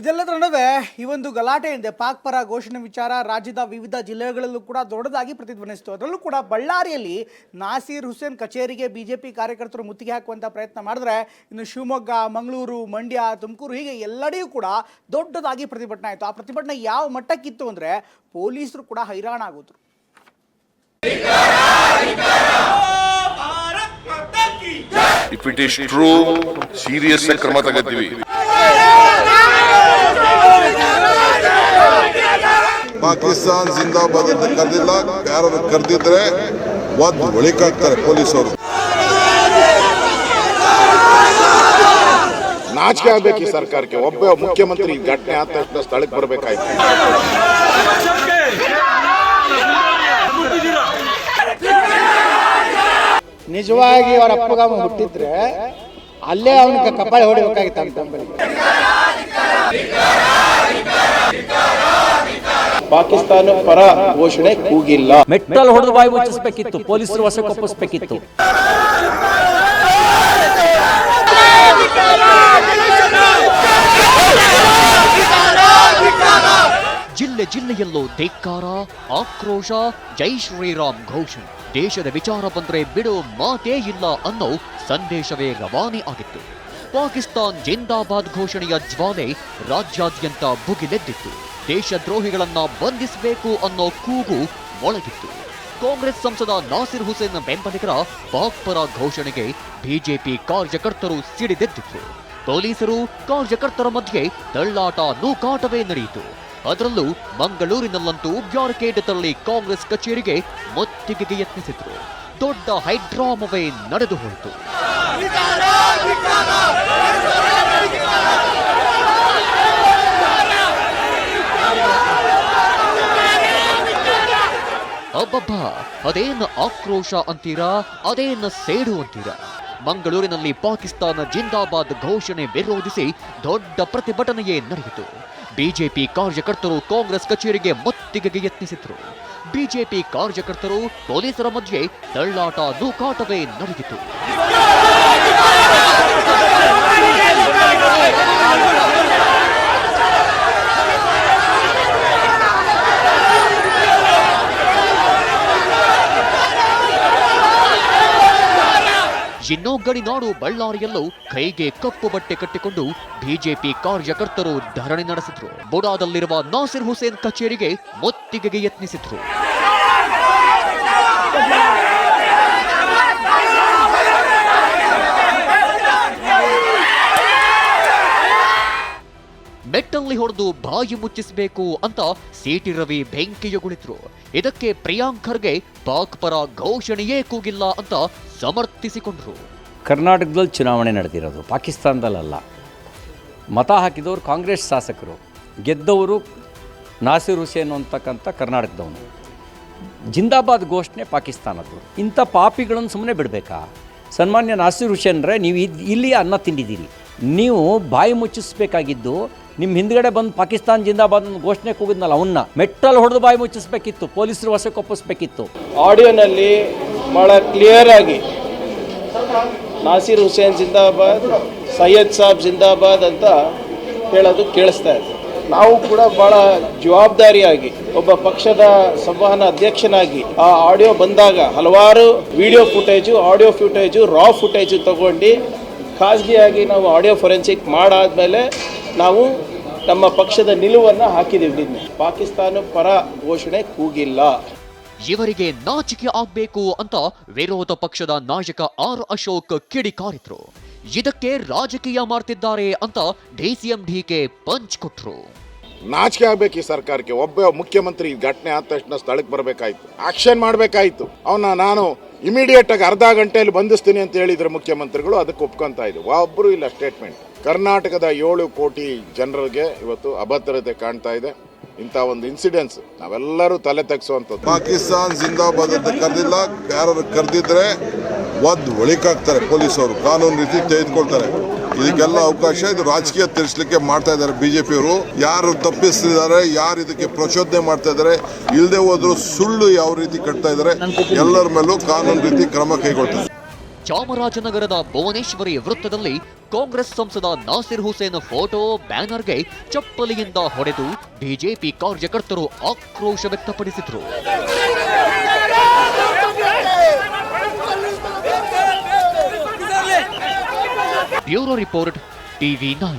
ಇದೆಲ್ಲದರ ನಡುವೆ ಈ ಒಂದು ಗಲಾಟೆ ಇದೆ ಪಾಕ್ ಪರ ಘೋಷಣೆ ವಿಚಾರ ರಾಜ್ಯದ ವಿವಿಧ ಜಿಲ್ಲೆಗಳಲ್ಲೂ ಕೂಡ ದೊಡ್ಡದಾಗಿ ಪ್ರತಿಧ್ವನಿಸಿತು. ಅದರಲ್ಲೂ ಕೂಡ ಬಳ್ಳಾರಿಯಲ್ಲಿ ನಾಸೀರ್ ಹುಸೇನ್ ಕಚೇರಿಗೆ ಬಿಜೆಪಿ ಕಾರ್ಯಕರ್ತರು ಮುತ್ತಿಗೆ ಹಾಕುವಂಥ ಪ್ರಯತ್ನ ಮಾಡಿದ್ರೆ ಇನ್ನು ಶಿವಮೊಗ್ಗ, ಮಂಗಳೂರು, ಮಂಡ್ಯ, ತುಮಕೂರು ಹೀಗೆ ಎಲ್ಲೆಡೆಯೂ ಕೂಡ ದೊಡ್ಡದಾಗಿ ಪ್ರತಿಭಟನೆ ಆಯಿತು. ಆ ಪ್ರತಿಭಟನೆ ಯಾವ ಮಟ್ಟಕ್ಕಿತ್ತು ಅಂದರೆ ಪೊಲೀಸರು ಕೂಡ ಹೈರಾಣ ಆಗೋದ್ರು. If it is true serious ಕ್ರಮ ತಗೋತೀವಿ ಪಾಕಿಸ್ತಾನ್ ಜಿಂದಾಬಾದ್ ಅಂತ ಕರೆದಿಲ್ಲ. ಯಾರು ಕರೆದಿದ್ರೆ ಒದ್ದು ಒಳಿಕಾಗ್ತಾರೆ ಪೊಲೀಸರು ನಾಚಿಕೆ ಆಗ್ಬೇಕು ಈ ಸರ್ಕಾರಕ್ಕೆ. ಒಬ್ಬ ಮುಖ್ಯಮಂತ್ರಿ ಈ ಘಟನೆ ಆದ ತಕ್ಷಣ ಸ್ಥಳಕ್ಕೆ ಬರಬೇಕಾಯ್ತು. ನಿಜವಾಗಿ ಅವರ ಅಪ್ಪಗ ಅವ್ನು ಹುಟ್ಟಿದ್ರೆ ಅಲ್ಲೇ ಅವನಿಗೆ ಕಪಾಳಿ ಹೊಡಿಬೇಕಾಗಿತ್ತು ಅಂತ. ಪಾಕಿಸ್ತಾನ ಪರ ಘೋಷಣೆ ಕೂಗಿಲ್ಲ. ಮೆಟ್ಟಲ್ ಹೊಡೆದು ಬಾಯಿ ಮುಚ್ಚಿಸಬೇಕಿತ್ತು ಪೊಲೀಸರು ವಶಕ್ಕೊಪ್ಪಿಸಬೇಕಿತ್ತು ಜಿಲ್ಲೆ ಜಿಲ್ಲೆಯಲ್ಲೂ ಧಿಕ್ಕಾರ ಆಕ್ರೋಶ ಜೈ ಶ್ರೀರಾಮ್ ಘೋಷಣೆ. ದೇಶದ ವಿಚಾರ ಬಂದ್ರೆ ಬಿಡು ಮಾತೇ ಇಲ್ಲ ಅನ್ನೋ ಸಂದೇಶವೇ ರವಾನೆ ಆಗಿತ್ತು. ಪಾಕಿಸ್ತಾನ್ ಜಿಂದಾಬಾದ್ ಘೋಷಣೆಯ ಜ್ವಾಲೆ ರಾಜ್ಯಾದ್ಯಂತ ಭುಗಿಲೆದ್ದಿತ್ತು. ದೇಶದ್ರೋಹಿಗಳನ್ನ ಬಂಧಿಸಬೇಕು ಅನ್ನೋ ಕೂಗು ಮೊಳಗಿತ್ತು. ಕಾಂಗ್ರೆಸ್ ಸಂಸದ ನಾಸಿರ್ ಹುಸೇನ್ ಬೆಂಬಲಿಗರ ಪಾಕ್ ಪರ ಘೋಷಣೆಗೆ ಬಿಜೆಪಿ ಕಾರ್ಯಕರ್ತರು ಸಿಡಿದೆದ್ದಿತ್ತು. ಪೊಲೀಸರು ಕಾರ್ಯಕರ್ತರ ಮಧ್ಯೆ ತಳ್ಳಾಟ ನೂಕಾಟವೇ ನಡೆಯಿತು. ಅದರಲ್ಲೂ ಮಂಗಳೂರಿನಲ್ಲಂತೂ ಬ್ಯಾರಿಕೇಡ್ ತಳ್ಳಿ ಕಾಂಗ್ರೆಸ್ ಕಚೇರಿಗೆ ಮುತ್ತಿಗೆಗೆ ಯತ್ನಿಸಿದ್ರು. ದೊಡ್ಡ ಹೈಡ್ರಾಮವೇ ನಡೆದು ಹೋಯಿತು. ಅಬ್ಬಬ್ಬ ಅದೇನು ಆಕ್ರೋಶ ಅಂತೀರಾ, ಅದೇನು ಸೇಡು ಅಂತೀರಾ? ಮಂಗಳೂರಿನಲ್ಲಿ ಪಾಕಿಸ್ತಾನ ಜಿಂದಾಬಾದ್ ಘೋಷಣೆ ವಿರೋಧಿಸಿ ದೊಡ್ಡ ಪ್ರತಿಭಟನೆಯೇ ನಡೆಯಿತು. ಬಿಜೆಪಿ ಕಾರ್ಯಕರ್ತರು ಕಾಂಗ್ರೆಸ್ ಕಚೇರಿಗೆ ಮುತ್ತಿಗೆಗೆ ಯತ್ನಿಸಿದರು. ಬಿಜೆಪಿ ಕಾರ್ಯಕರ್ತರು ಪೊಲೀಸರ ಮಧ್ಯೆ ತಳ್ಳಾಟ ನೂಕಾಟವೇ ನಡೆಯಿತು ಇನ್ನು ಗಡಿನಾಡು ಬಳ್ಳಾರಿಯಲ್ಲೂ ಕೈಗೆ ಕಪ್ಪು ಬಟ್ಟೆ ಕಟ್ಟಿಕೊಂಡು ಬಿಜೆಪಿ ಕಾರ್ಯಕರ್ತರು ಧರಣಿ ನಡೆಸಿದ್ರು. ಬುಡಾದಲ್ಲಿರುವ ನಾಸಿರ್ ಹುಸೇನ್ ಕಚೇರಿಗೆ ಮುತ್ತಿಗೆಗೆ ಯತ್ನಿಸಿದ್ರು. ಮೆಟ್ಟಲ್ಲಿ ಹೊಡೆದು ಬಾಯಿ ಮುಚ್ಚಿಸಬೇಕು ಅಂತ ಸಿಟಿ ರವಿ ಬೆಂಕಿಯುಗುಳಿದ್ರು. ಇದಕ್ಕೆ ಪ್ರಿಯಾಂಕ್ ಖರ್ಗೆ ಪಾಕ್ ಪರ ಘೋಷಣೆಯೇ ಕೂಗಿಲ್ಲ ಅಂತ ಸಮರ್ಥಿಸಿಕೊಂಡ್ರು. ಕರ್ನಾಟಕದಲ್ಲಿ ಚುನಾವಣೆ ನಡೆದಿರೋದು ಪಾಕಿಸ್ತಾನದಲ್ಲ ಮತ ಹಾಕಿದವರು ಕಾಂಗ್ರೆಸ್ ಶಾಸಕರು, ಗೆದ್ದವರು ನಾಸಿರ್ ಹುಸೇನ್ ಅಂತಕ್ಕಂಥ ಕರ್ನಾಟಕದವನು. ಜಿಂದಾಬಾದ್ ಘೋಷಣೆ ಪಾಕಿಸ್ತಾನದ್ದು. ಇಂಥ ಪಾಪಿಗಳನ್ನು ಸುಮ್ಮನೆ ಬಿಡಬೇಕಾ? ಸನ್ಮಾನ್ಯ ನಾಸಿರ್ ಹುಸೇನ್ರೆ, ನೀವು ಇಲ್ಲಿ ಅನ್ನ ತಿಂದಿದ್ದೀರಿ. ನೀವು ಬಾಯಿ ಮುಚ್ಚಿಸ್ಬೇಕಾಗಿದ್ದು ನಿಮ್ಮ ಹಿಂದ್ಗಡೆ ಬಂದು ಪಾಕಿಸ್ತಾನ್ ಜಿಂದಾಬಾದ್ ಘೋಷಣೆ ಕೂಗಿದ್ನಲ್ಲ ಅವನ್ನ ಮೆಟ್ರಲ್ ಹೊಡೆದು ಬಾಯಿ ಮುಚ್ಚಿಸ್ಬೇಕಿತ್ತು, ಪೊಲೀಸರು ವಶಕ್ಕೊಪ್ಪಿಸ್ಬೇಕಿತ್ತು ಆಡಿಯೋನಲ್ಲಿ ಬಹಳ ಕ್ಲಿಯರ್ ಆಗಿ ನಾಸೀರ್ ಹುಸೇನ್ ಜಿಂದಾಬಾದ್, ಸೈಯದ್ ಸಾಬ್ ಜಿಂದಾಬಾದ್ ಅಂತ ಹೇಳೋದು ಕೇಳಿಸ್ತಾ ಇದೆ. ನಾವು ಕೂಡ ಬಹಳ ಜವಾಬ್ದಾರಿಯಾಗಿ, ಒಬ್ಬ ಪಕ್ಷದ ಸಂವಹನ ಅಧ್ಯಕ್ಷನಾಗಿ ಆ ಆಡಿಯೋ ಬಂದಾಗ ಹಲವಾರು video footage audio footage raw footage ತಗೊಂಡು, ಖಾಸಗಿಯಾಗಿ ನಾವು ಆಡಿಯೋ ಫೊರೆನ್ಸಿಕ್ ಮಾಡಾದ್ಮೇಲೆ ನಾವು ನಮ್ಮ ಪಕ್ಷದ ನಿಲುವನ್ನು ಹಾಕಿದ್ದೀವಿ ನಿನ್ನೆ ಪಾಕಿಸ್ತಾನ ಪರ ಘೋಷಣೆ ಕೂಗಿಲ್ಲ. ಇವರಿಗೆ ನಾಚಿಕೆ ಆಗ್ಬೇಕು ಅಂತ ವಿರೋಧ ಪಕ್ಷದ ನಾಯಕ ಆರ್ ಅಶೋಕ್ ಕಿಡಿಕಾರಿದ್ರು ಇದಕ್ಕೆ ರಾಜಕೀಯ ಮಾಡ್ತಿದ್ದಾರೆ ಅಂತ ಡಿಸಿಎಂ ಡಿಕೆ ಪಂಚ್ ಕೊಟ್ರು. ನಾಚಿಕೆ ಆಗ್ಬೇಕು ಈ ಸರ್ಕಾರಕ್ಕೆ. ಒಬ್ಬ ಮುಖ್ಯಮಂತ್ರಿ ಘಟನೆ ಆದ ತಕ್ಷಣ ಸ್ಥಳಕ್ಕೆ ಬರಬೇಕಾಯ್ತು. ಆಕ್ಷನ್ ಮಾಡಬೇಕಾಯ್ತು. ಅವನ ನಾನು ಇಮಿಡಿಯೇಟ್ ಆಗಿ ಅರ್ಧ ಗಂಟೆಯಲ್ಲಿ ಬಂಧಿಸ್ತೀನಿ ಅಂತ ಹೇಳಿದ್ರೆ ಮುಖ್ಯಮಂತ್ರಿಗಳು. ಅದಕ್ಕೆ ಒಪ್ಕೊಂತ ಇದ್ರು. ಒಬ್ಬರು ಇಲ್ಲ ಸ್ಟೇಟ್ಮೆಂಟ್ ಕರ್ನಾಟಕದ ಏಳು ಕೋಟಿ ಜನರಿಗೆ ಇವತ್ತು ಅಭದ್ರತೆ ಕಾಣ್ತಾ ಇದೆ. ಇಂಥ ಒಂದು ಇನ್ಸಿಡೆನ್ಸ್ ನಾವೆಲ್ಲರೂ ತಲೆ ತೆಗೆಸುವಂಥದ್ದು. ಪಾಕಿಸ್ತಾನ್ ಜಿಂದಾಬಾದ್ ಅಂತ ಕರೆದಿಲ್ಲ ಯಾರು ಕರೆದಿದ್ರೆ ಒದ್ದು ಒಳಿಕಾಗ್ತಾರೆ ಅವರು ಕಾನೂನು ರೀತಿ ತೆಗೆದುಕೊಳ್ತಾರೆ. ಇದಕ್ಕೆಲ್ಲ ಅವಕಾಶ ಇದು ರಾಜಕೀಯ ತಿಳಿಸ್ಲಿಕ್ಕೆ ಮಾಡ್ತಾ ಇದ್ದಾರೆ ಬಿಜೆಪಿಯವರು. ಯಾರು ತಪ್ಪಿಸ್ತಿದ್ದಾರೆ, ಯಾರು ಇದಕ್ಕೆ ಪ್ರಚೋದನೆ ಮಾಡ್ತಾ ಇದ್ದಾರೆ ಇಲ್ಲದೆ ಹೋದ್ರು ಸುಳ್ಳು ಯಾವ ರೀತಿ ಕಟ್ತಾ ಇದ್ದಾರೆ, ಎಲ್ಲರ ಮೇಲೂ ಕಾನೂನು ರೀತಿ ಕ್ರಮ ಕೈಗೊಳ್ತಾರೆ. ಚಾಮರಾಜನಗರದ ಭುವನೇಶ್ವರಿ ವೃತ್ತದಲ್ಲಿ ಕಾಂಗ್ರೆಸ್ ಸಂಸದ ನಾಸಿರ್ ಹುಸೇನ್ ಫೋಟೋ, ಬ್ಯಾನರ್ಗೆ ಚಪ್ಪಲಿಯಿಂದ ಹೊಡೆದು ಬಿಜೆಪಿ ಕಾರ್ಯಕರ್ತರು ಆಕ್ರೋಶ ವ್ಯಕ್ತಪಡಿಸಿದರು. Bureau report, TV nine.